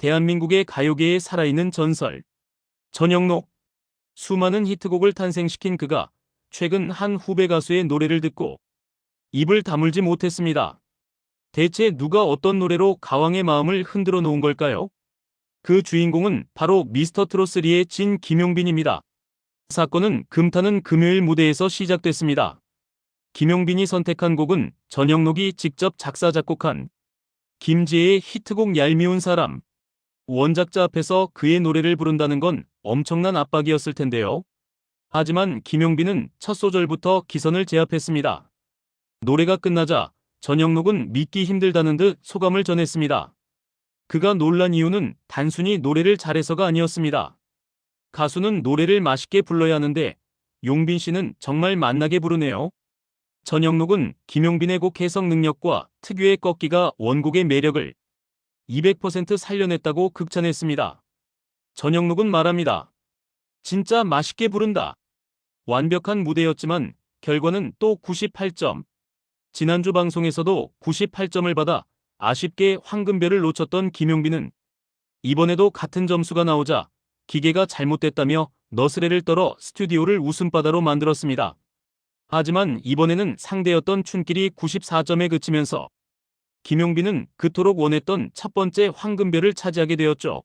대한민국의 가요계에 살아있는 전설. 전영록. 수많은 히트곡을 탄생시킨 그가 최근 한 후배 가수의 노래를 듣고 입을 다물지 못했습니다. 대체 누가 어떤 노래로 가왕의 마음을 흔들어 놓은 걸까요? 그 주인공은 바로 미스터 트롯3의 진 김용빈입니다. 사건은 금타는 금요일 무대에서 시작됐습니다. 김용빈이 선택한 곡은 전영록이 직접 작사 작곡한 김지혜의 히트곡 얄미운 사람. 원작자 앞에서 그의 노래를 부른다는 건 엄청난 압박이었을 텐데요. 하지만 김용빈은 첫 소절부터 기선을 제압했습니다. 노래가 끝나자 전영록은 믿기 힘들다는 듯 소감을 전했습니다. 그가 놀란 이유는 단순히 노래를 잘해서가 아니었습니다. 가수는 노래를 맛있게 불러야 하는데 용빈 씨는 정말 맛나게 부르네요. 전영록은 김용빈의 곡 해석 능력과 특유의 꺾기가 원곡의 매력을 200% 살려냈다고 극찬했습니다. 전영록은 말합니다. 진짜 맛있게 부른다. 완벽한 무대였지만 결과는 또 98점. 지난주 방송에서도 98점을 받아 아쉽게 황금별을 놓쳤던 김용빈은 이번에도 같은 점수가 나오자 기계가 잘못됐다며 너스레를 떨어 스튜디오를 웃음바다로 만들었습니다. 하지만 이번에는 상대였던 춘길이 94점에 그치면서 김용빈은 그토록 원했던 첫 번째 황금별을 차지하게 되었죠.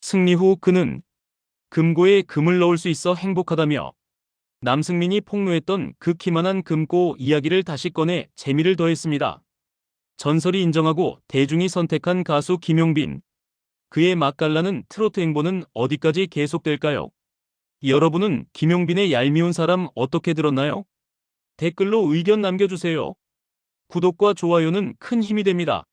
승리 후 그는 금고에 금을 넣을 수 있어 행복하다며 남승민이 폭로했던 그 키만한 금고 이야기를 다시 꺼내 재미를 더했습니다. 전설이 인정하고 대중이 선택한 가수 김용빈. 그의 맛깔나는 트로트 행보는 어디까지 계속될까요? 여러분은 김용빈의 얄미운 사람 어떻게 들었나요? 댓글로 의견 남겨주세요. 구독과 좋아요는 큰 힘이 됩니다.